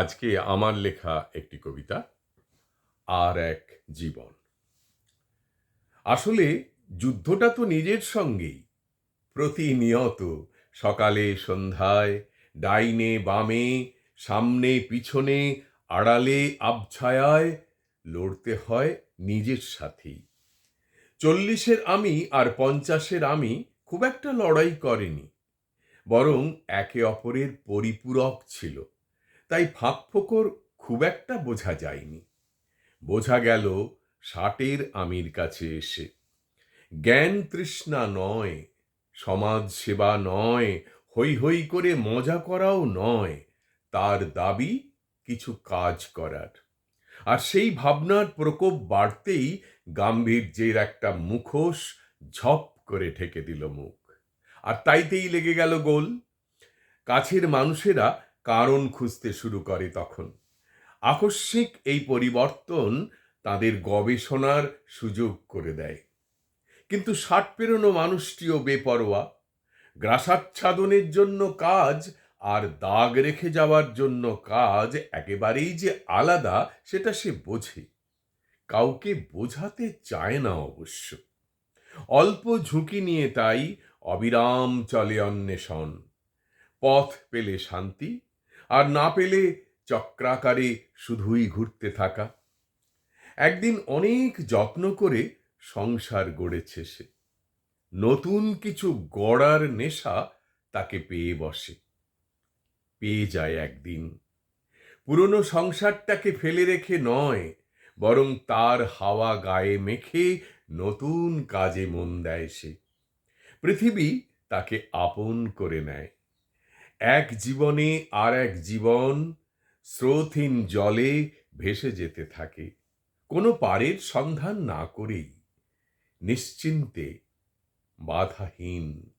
আজকে আমার লেখা একটি কবিতা, আর এক জীবন। আসলে যুদ্ধটা তো নিজের সঙ্গেই। প্রতিনিয়ত সকালে সন্ধ্যায় ডাইনে বামে, সামনে পিছনে, আড়ালে আবছায়ায় লড়তে হয় নিজের সাথেই। চল্লিশের আমি আর পঞ্চাশের আমি খুব একটা লড়াই করেনি, বরং একে অপরের পরিপূরক ছিল। তাই ফাঁক ফোকর খুব একটা বোঝা যায়নি। বোঝা গেল ষাটের আমির কাছে এসে। জ্ঞান তৃষ্ণা নয়, সমাজ সেবা নয় হই হই করে মজা করাও নয়, তার দাবি কিছু কাজ করার। আর সেই ভাবনার প্রকোপ বাড়তেই গাম্ভীর্যের একটা মুখোশ ঝপ করে ঠেকে দিল মুখ। আর তাইতেই লেগে গেল গোল। কাছের মানুষেরা কারণ খুঁজতে শুরু করে তখন। আকস্মিক এই পরিবর্তন তাদের গবেষণার সুযোগ করে দেয়। কিন্তু ষাট পেরোনো মানুষটিও বেপরোয়া। গ্রাসাচ্ছাদনের জন্য কাজ আর দাগ রেখে যাওয়ার জন্য কাজ একেবারেই যে আলাদা, সেটা সে বোঝে। কাউকে বোঝাতে চায় না অবশ্য। অল্প ঝুঁকি নিয়ে তাই অবিরাম চলে অন্বেষণ। পথ পেলে শান্তি আর না পেলে চক্রাকারে শুধুই ঘুরতে থাকা। একদিন অনেক যত্ন করে সংসার গড়েছে সে। নতুন কিছু গড়ার নেশা তাকে পেয়ে বসে। পেয়ে যায় একদিন। পুরনো সংসারটাকে ফেলে রেখে নয়, বরং তার হাওয়া গায়ে মেখে নতুন কাজে মন দেয় সে। পৃথিবী তাকে আপন করে নেয়। এক জীবনে আর এক জীবন স্রোতহীন জলে ভেসে যেতে থাকে। কোনো পারের সন্ধান না করেই নিশ্চিন্তে বাধাহীন